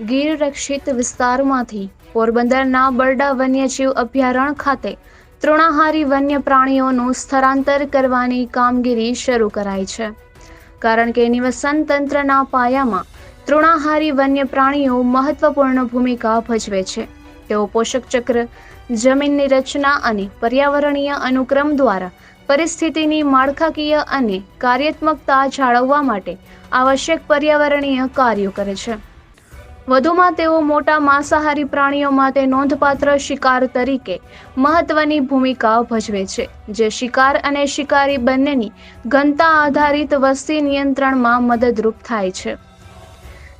ગીર રક્ષિત વિસ્તારમાંથી પોરબંદરના બરડા વન્યજીવ અભયારણ્ય ખાતે તૃણાહારી વન્ય પ્રાણીઓનું સ્થળાંતર કરવાની કામગીરી શરૂ કરાઈ છે. કારણ કે નિવસન તંત્રના પાયામાં તૃણાહારી વન્ય પ્રાણીઓ મહત્વપૂર્ણ ભૂમિકા ભજવે છે. તેઓ પોષક ચક્ર, જમીનની રચના અને પર્યાવરણીય અનુક્રમ દ્વારા પરિસ્થિતિની માળખાકીય અને કાર્યાત્મકતા જાળવવા માટે આવશ્યક પર્યાવરણીય કાર્યો કરે છે. વધુમાં તેઓ મોટા માંસાહારી પ્રાણીઓ માટે નોંધપાત્ર શિકાર તરીકે મહત્વની ભૂમિકા ભજવે છે, જે શિકાર અને શિકારી બંનેની ઘનતા આધારિત વસ્તી નિયંત્રણમાં મદદરૂપ થાય છે.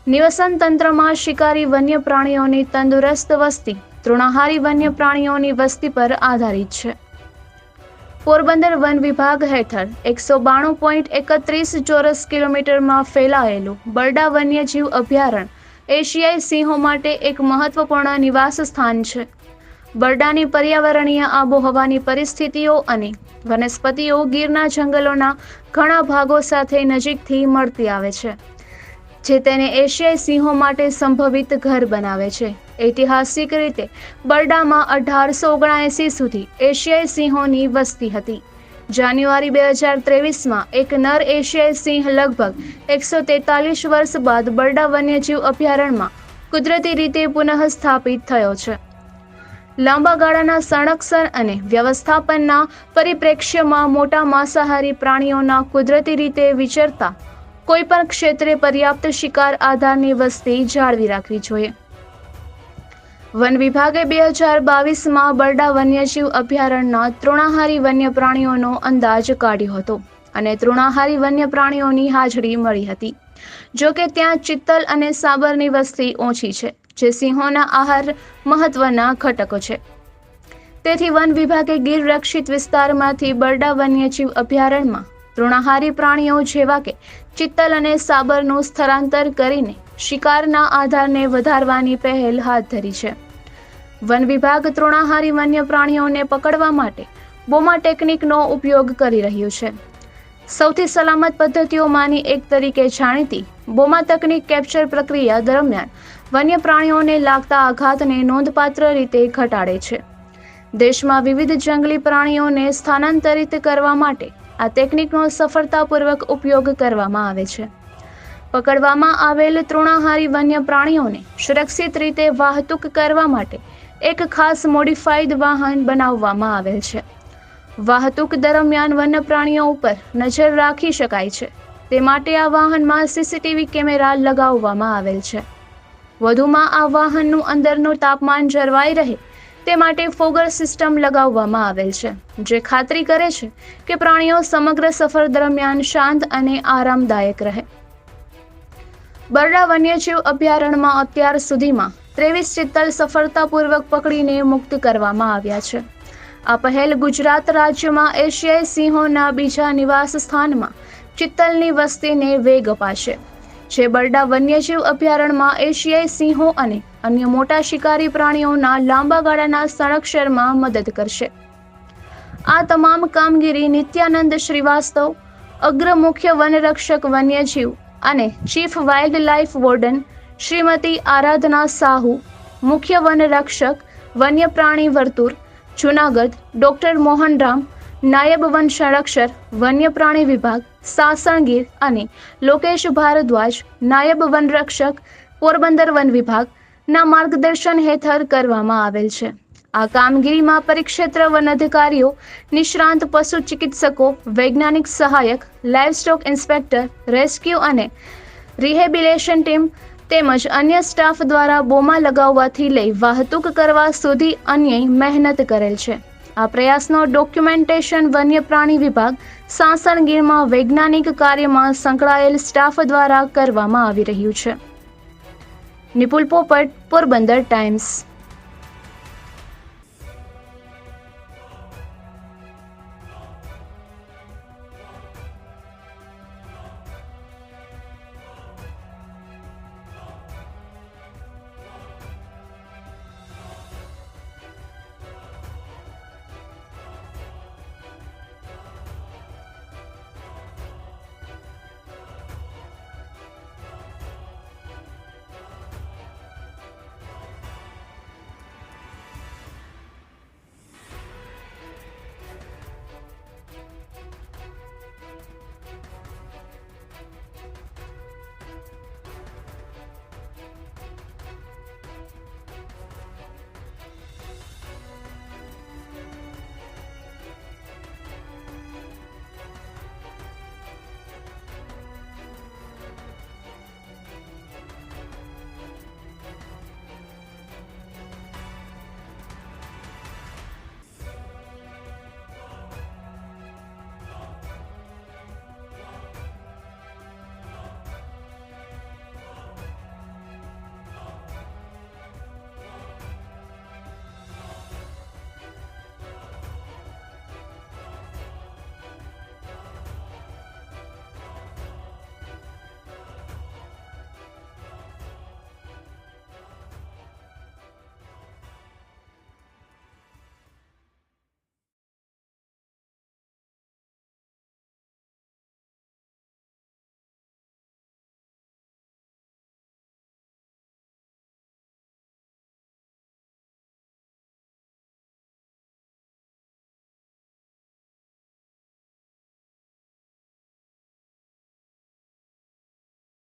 નિવસન તંત્રમાં શિકારી વન્ય પ્રાણીઓની તંદુરસ્ત વસ્તી, તૃણાહારી વન્ય પ્રાણીઓની વસ્તી પર આધારિત છે. પોરબંદર વન વિભાગ હેઠળ એકસો બાણું પોઈન્ટ એકત્રીસ ચોરસ કિલોમીટરમાં ફેલાયેલું બરડા વન્યજીવ અભયારણ્ય એશિયાઈ સિંહો માટે એક મહત્વપૂર્ણ નિવાસ સ્થાન છે. બરડાની પર્યાવરણીય આબોહવાની પરિસ્થિતિઓ અને વનસ્પતિઓ ગીરના જંગલોના ઘણા ભાગો સાથે નજીકથી મળતી આવે છે, જે તેને એશિયાઈ સિંહો માટે સંભવિત ઘર બનાવે છે. ઐતિહાસિક રીતે બરડામાં અઢારસો ઓગણએંસી સુધી એશિયાઈ સિંહોની વસ્તી હતી. જાન્યુઆરી બે હજાર ત્રેવીસમાં એક નર એશિયાઈ સિંહ લગભગ એકસો તેતાલીસ વર્ષ બાદ બરડા વન્યજીવ અભયારણ્યમાં કુદરતી રીતે પુનઃસ્થાપિત થયો છે. લાંબા ગાળાના સંરક્ષણ અને વ્યવસ્થાપનના પરિપ્રેક્ષ્યમાં મોટા માંસાહારી પ્રાણીઓના કુદરતી રીતે વિચરતા કોઈપણ ક્ષેત્રે પર્યાપ્ત શિકાર આધારની વસ્તી જાળવી રાખવી જોઈએ. વન વિભાગે બે હજાર બાવીસમાં બરડા વન્યજીવ અભયારણ્યના તૃણાહારી વન્ય પ્રાણીઓનો અંદાજ કાઢ્યો હતો અને તૃણાહારી વન્ય પ્રાણીઓની હાજરી મળી હતી. જો કે ત્યાં ચિત્તલ અને સાબરની વસ્તી ઓછી છે, જે સિંહોના આહાર મહત્વના ઘટકો છે. તેથી વન વિભાગે ગીર રક્ષિત વિસ્તારમાંથી બરડા વન્યજીવ અભયારણ્યમાં તૃણાહારી પ્રાણીઓ જેવા કે ચિત્તલ અને સાબરનું સ્થળાંતર કરીને શિકારના આધારને વધારવાની પહેલ હાથ ધરી છે. વન વિભાગ તૃણાહારી વન્ય પ્રાણીઓને પકડવા માટે બોમા ટેકનિકનો ઉપયોગ કરી રહ્યું છે. સૌથી સલામત પદ્ધતિઓમાંની એક તરીકે જાણીતી બોમા તકનિક કેપ્ચર પ્રક્રિયા દરમિયાન વન્ય પ્રાણીઓને લાગતા આઘાતને નોંધપાત્ર રીતે ઘટાડે છે. દેશમાં વિવિધ જંગલી પ્રાણીઓને સ્થાનાંતરિત કરવા માટે આ ટેકનિકનો સફળતાપૂર્વક ઉપયોગ કરવામાં આવે છે. પકડવામાં આવેલ તૃણાહારી વન્ય પ્રાણીઓને સુરક્ષિત રીતે વાહતુક કરવા માટે એક ખાસ મોડિફાઈડ વાહન બનાવવામાં આવેલ છે. વાહતુક દરમિયાન વન્ય પ્રાણીઓ ઉપર નજર રાખી શકાય છે. તે માટે આ વાહનમાં સીસીટીવી કેમેરા લગાવવામાં આવેલ છે. વધુમાં આ વાહનનું અંદરનું તાપમાન જળવાઈ રહે તે માટે ફોગર સિસ્ટમ લગાવવામાં આવેલ છે, જે ખાતરી કરે છે કે પ્રાણીઓ સમગ્ર સફર દરમિયાન શાંત અને આરામદાયક રહે. બરડા વન્યજીવ અભયારણ્યમાં અત્યાર સુધીમાં ત્રેવીસ ચિત્તલ સફળતાપૂર્વક પકડીને મુક્ત કરવામાં આવ્યા છે. આ પહેલ ગુજરાત રાજ્યમાં એશિયાઈ સિંહોના બીજા નિવાસ સ્થાનમાં ચિત્તલની વસ્તીને વેગ અપાશે. જે બરડા વન્યજીવ અભયારણ્યમાં એશિયાઈ સિંહો અને અન્ય મોટા શિકારી પ્રાણીઓના લાંબા ગાળાના સંરક્ષણમાં મદદ કરશે. આ તમામ કામગીરી નિત્યાનંદ શ્રીવાસ્તવ અગ્ર મુખ્ય વનરક્ષક વન્યજીવ અને chief wildlife warden Shrimati Aradhana Sahu, મુખ્ય વનરક્ષક વન્ય પ્રાણી વર્તુળ જુનાગઢ, ડોક્ટર મોહનરામ, નાયબ વન સંરક્ષક વન્ય પ્રાણી વિભાગ, સાસણગીર અને લોકેશ ભારદ્વાજ, નાયબ વનરક્ષક, પોરબંદર વન વિભાગના માર્ગદર્શન હેઠળ કરવામાં આવેલ છે. આ કામગીરીમાં પરિક્ષેત્ર વન અધિકારીઓ, નિષ્ણાંત પશુ ચિકિત્સકો, વૈજ્ઞાનિક સહાયક, લાઇવસ્ટોક ઇન્સ્પેક્ટર, રેસ્ક્યુ અને રિહેબિલેશન ટીમ તેમજ અન્ય સ્ટાફ દ્વારા બોમા લગાવવાથી લઈ વાહતુક કરવા સુધી અન્ય મહેનત કરેલ છે. આ પ્રયાસનો ડોક્યુમેન્ટેશન વન્ય પ્રાણી વિભાગ સાસણગીરમાં વૈજ્ઞાનિક કાર્યમાં સંકળાયેલ સ્ટાફ દ્વારા કરવામાં આવી રહ્યું છે. નિપુલ પોપટ, પોરબંદર ટાઈમ્સ.